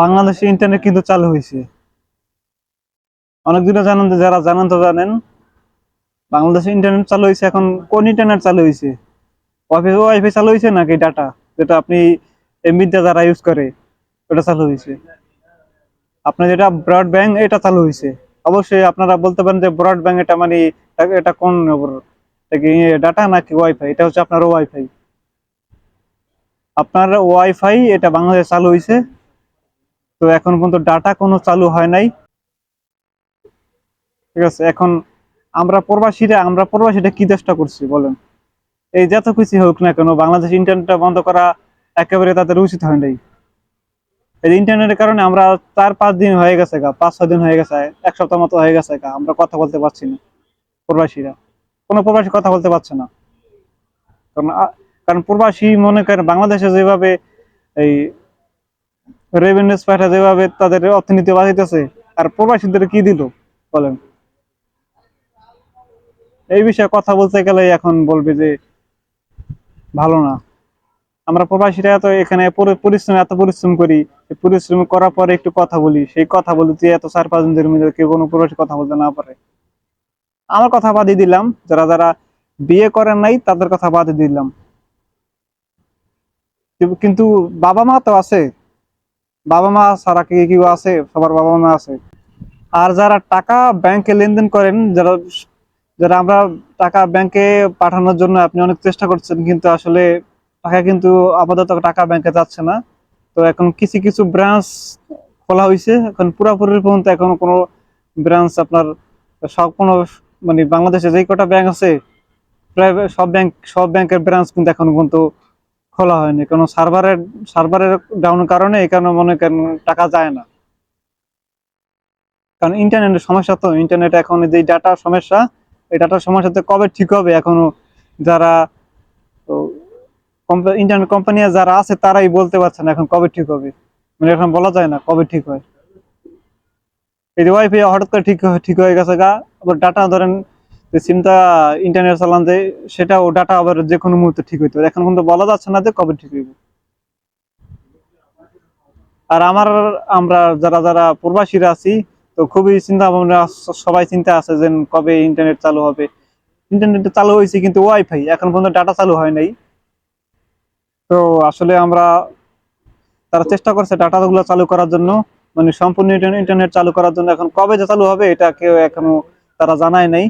বাংলাদেশে ইন্টারনেট কিন্তু চালু হয়েছে। অনেকদিনও জানেন যারা জানেন তো জানেন বাংলাদেশে ইন্টারনেট চালু হয়েছে এখন, কোন ইন্টারনেট চালু হয়েছে? ওয়াইফাই ওয়াইফাই চালু হয়েছে নাকি ডাটা যেটা আপনি এমবিতে যারা ইউজ করে, ওটা চালু হয়েছে। আপনার যেটা ব্রডব্যান্ড এটা চালু হয়েছে। অবশ্যই আপনারা বলতে পারেন যে ব্রডব্যান্ড এটা মানে এটা- কোন ডাটা নাকি ওয়াইফাই এটা হচ্ছে আপনার ওয়াইফাই আপনার ওয়াইফাই এটা বাংলাদেশে চালু হয়েছে। তো এখন পর্যন্ত ডাটা কোনো চালু হয় নাই। ঠিক আছে, এখন আমরা প্রবাসীরা আমরা প্রবাসীরা কি চেষ্টা করছি বলেন? এই যত কিছু হোক না কেন, বাংলাদেশ ইন্টারনেটটা বন্ধ করা একেবারে তাদের উচিত হয় নাই। এই ইন্টারনেটের কারণে আমরা চার পাঁচ দিন হয়ে গেছে গা, পাঁচ ছয় দিন হয়ে গেছে, এক সপ্তাহ মতো হয়ে গেছে গা, আমরা কথা বলতে পারছি না প্রবাসীরা। কোনো প্রবাসী কথা বলতে পারছে না। কারণ কারণ প্রবাসী মনে করেন বাংলাদেশে যেভাবে এই রেভিনিউ পাঠা যেভাবে তাদের অর্থনীতি বাঁচাইতেছে, আর প্রবাসীদের কি দিল? বলেন। এই বিষয়ে কথা বলতে গেলে এখন বলবে যে, ভালো না। আমরা প্রবাসীরা এত এখানে পরিশ্রম এত পরিশ্রম করি পরিশ্রম করার পরে একটু কথা বলি। সেই কথা বলি যে এত চার পাঁচ দিনের মধ্যে কেউ কোনো প্রবাসী কথা বলতে না পারে। আমার কথা বাদই দিলাম। যারা যারা বিয়ে করেন নাই, তাদের কথা বাদই দিলাম। কিন্তু বাবা মা তো আছে। বাবা মা ছাড়া কি কেউ আছে? সবার বাবা মা আছে। আর যারা টাকা ব্যাংকে লেনদেন করেন, যারা যারা আমরা টাকা ব্যাংকে পাঠানোর জন্য আপনি অনেক চেষ্টা করছেন, কিন্তু আসলে টাকা কিন্তু আপাতত টাকা ব্যাংকে যাচ্ছে না। তো এখন কিছু কিছু ব্রাঞ্চ খোলা হয়েছে এখন পুরোপুরি পর্যন্ত এখন কোনো ব্রাঞ্চ আপনার সব কোনো মানে বাংলাদেশে যে কটা ব্যাংক আছে, প্রায় সব ব্যাংক সব ব্যাংকের ব্রাঞ্চ কিন্তু এখন পর্যন্ত খোলা হয়নি। কারণ সার্ভারের সার্ভারের ডাউন কারণে কারণে মনে করেন টাকা যায় না। কারণ ইন্টারনেটের সমস্যা তো ইন্টারনেট এখন যে ডাটার সমস্যা, এই ডাটার সমস্যাতে কবে ঠিক হবে? এখনও যারা ইন্টারনেট কোম্পানি যারা আছে তারাই বলতে পারছে না এখন কবে ঠিক হবে। মানে এখন বলা যায় না কবে ঠিক হয়। এই যে ওয়াইফাই হঠাৎ করে ঠিক ঠিক হয়ে গেছে গা, আবার ডাটা ধরেন যে সিমটা ইন্টারনেট চালান যে সেটা ও ডাটা আবার যে কোনো মুহূর্তে ঠিক হইতে পারে। এখন কিন্তু বলা যাচ্ছে না যে কবে ঠিক হইবে। আর আমার, আমরা যারা যারা প্রবাসীরা আছি, তো খুবই চিন্তা ভাবনা সবাই চিন্তা আছে যে কবে ইন্টারনেট চালু হবে। ইন্টারনেট চালু হয়েছে কিন্তু ওয়াইফাই এখন পর্যন্ত ডাটা চালু হয় নাই। তো আসলে আমরা তারা চেষ্টা করছে ডাটা গুলো চালু করার জন্য মানে সম্পূর্ণ ইন্টারনেট চালু করার জন্য। এখন কবে যে চালু হবে, এটা কেউ এখনও তারা জানায় নাই।